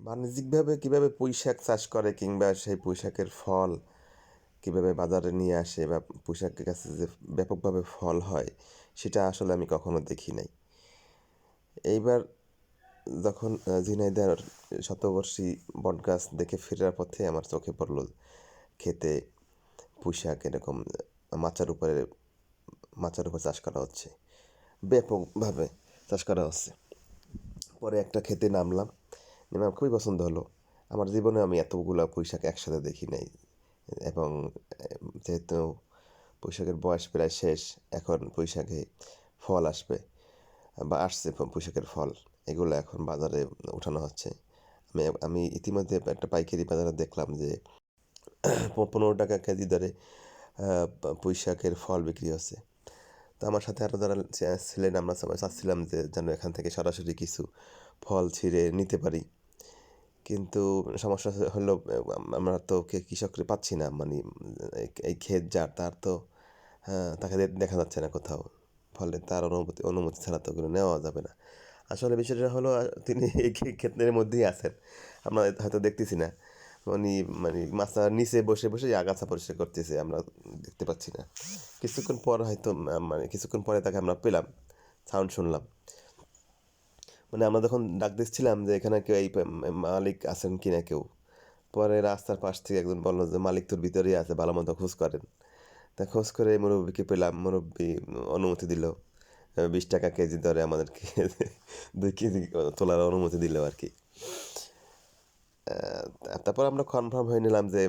বাণিজ্যিকভাবে কীভাবে পুঁই শাক চাষ করে কিংবা সেই পুঁই শাকের ফল কীভাবে বাজারে নিয়ে আসে বা পুঁই শাকের কাছে যে ব্যাপকভাবে ফল হয় সেটা আসলে আমি কখনো দেখি নাই। এইবার যখন আহ, ঝিনাইদহের শতবর্ষী বটগাছ দেখে ফেরার পথে আমার চোখে পড়ল খেতে পুঁই শাক এরকম মাচার উপরে মাচার উপর চাষ করা হচ্ছে। ব্যাপকভাবে চাষ করা হচ্ছে। পরে একটা খেতে নামলাম। নেমে আমার খুবই পছন্দ হলো। আমার জীবনে আমি এতগুলো পুঁইশাক একসাথে দেখি নাই। এবং যেহেতু পুঁইশাকের বয়স প্রায় শেষ, এখন পুঁইশাকে ফল আসবে, বা আসছে পুঁইশাকের ফল, এগুলো এখন বাজারে উঠানো হচ্ছে। আমি আমি ইতিমধ্যে একটা পাইকারি বাজারে দেখলাম যে পনেরো টাকা কেজি দরে পুঁইশাকের ফল বিক্রি হচ্ছে। তো আমার সাথে আরও যারা ছিলেন, আমরা সবাই চাচ্ছিলাম যে, যেন এখান থেকে সরাসরি কিছু ফল ছিঁড়ে নিতে পারি। কিন্তু সমস্যা হলো আমরা তো কৃষকরে পাচ্ছি না মানে এই- ক্ষেত যার তার তো হ্যাঁ তাকে দেখা যাচ্ছে না কোথাও। ফলে তার অনুমতি অনুমতি ছাড়া তো ওগুলো নেওয়া যাবে না। আসলে বিষয়টা হলো তিনি এই ক্ষে- ক্ষেত্রের মধ্যেই আছেন। আমরা হয়তো দেখতেছি না। উনি মানে মাছটা নিচে বসে বসে আগাছা পরিষ্কার করতেছে, আমরা দেখতে পাচ্ছি না। কিছুক্ষণ পর হয়তো মানে কিছুক্ষণ পরে তাকে আমরা পেলাম সাউন্ড শুনলাম। মানে আমরা যখন ডাক দিচ্ছিলাম যে, এখানে কেউ এই মালিক আছেন কি না কেউ? পরে রাস্তার পাশ থেকে একজন বলল যে, মালিক তোর ভিতরেই আছে, ভালো মতো খোঁজ করেন। তা খোঁজ করে মুরব্বীকে পেলাম, মুরব্বী অনুমতি দিল। বিশ টাকা কেজি দরে আমাদেরকে দুই কেজি তোলার অনুমতি দিল আর কি। তারপর আমরা কনফার্ম হয়ে নিলাম যে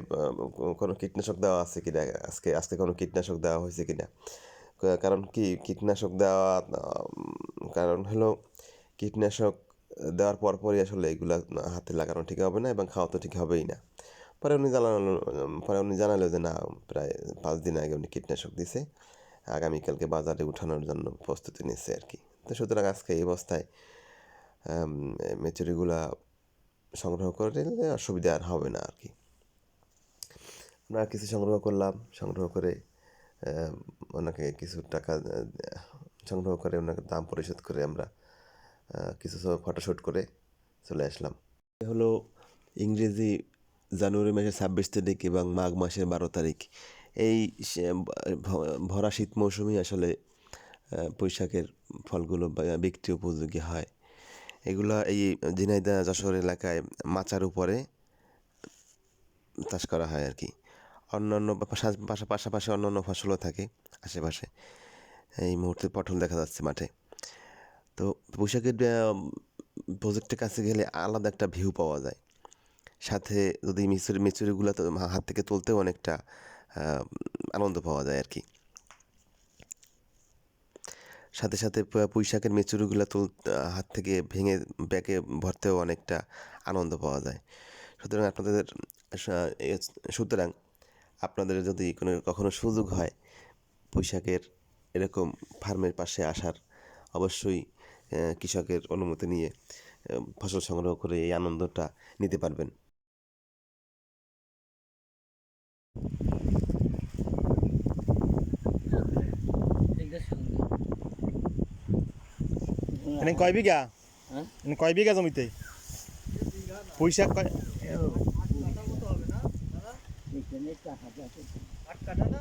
কোনো কীটনাশক দেওয়া আছে কিনা আজকে আজকে কোনো কীটনাশক দেওয়া হয়েছে কিনা কারণ কি, কীটনাশক দেওয়া কারণ হলো কীটনাশক দেওয়ার পরপরই আসলে এগুলো হাতে লাগানো ঠিক হবে না এবং খাওয়া তো ঠিক হবেই না। পরে উনি জানালো পরে উনি জানালো যে, না, প্রায় পাঁচ দিন আগে উনি কীটনাশক দিছে। আগামীকালকে বাজারে উঠানোর জন্য প্রস্তুতি নিচ্ছে আর কি তো সুতরাং আজকে এই অবস্থায় মেচুরিগুলা সংগ্রহ করে নিলে অসুবিধা আর হবে না আর কি আমরা কিছু সংগ্রহ করলাম, সংগ্রহ করে ওনাকে কিছু টাকা সংগ্রহ করে, ওনাকে দাম পরিশোধ করে আমরা কিছু ফটোশ্যুট করে চলে আসলাম। এ হলো ইংরেজি জানুয়ারি মাসের ছাব্বিশ তারিখ এবং মাঘ মাসের বারো তারিখ। এই ভরা শীত মৌসুমে আসলে বৈশাখের ফলগুলো বিক্রি উপযোগী হয়। এগুলা এই ঝিনাইদহ, যশোর এলাকায় মাচার উপরে চাষ করা হয় আর কি অন্যান্য পাশা- পাশা- পাশাপাশি অন্যান্য ফসলও থাকে আশেপাশে। এই মুহূর্তে পটল দেখা যাচ্ছে মাঠে। তো বৈশাখের প্রজেক্টের কাছে গেলে আলাদা একটা ভিউ পাওয়া যায়। সাথে যদি মিচুরি মিচুরিগুলো হাত থেকে তুলতেও অনেকটা আনন্দ পাওয়া যায় আর কি সাথে সাথে প- পুঁই শাকের মেচুরিগুলো তুল হাত থেকে ভেঙে, ব্যাগে ভরতেও অনেকটা আনন্দ পাওয়া যায়। সুতরাং আপনাদের সুতরাং আপনাদের যদি কোনো, কখনো সুযোগ হয় পুঁই শাকের এরকম ফার্মের পাশে আসার, অবশ্যই কৃষকের অনুমতি নিয়ে ফসল সংগ্রহ করে এই আনন্দটা নিতে পারবেন। এনে কয় বিঘা? হ্যাঁ? এনে কয় বিঘা জমিতে? পয়সা কয়? আট কাঠা না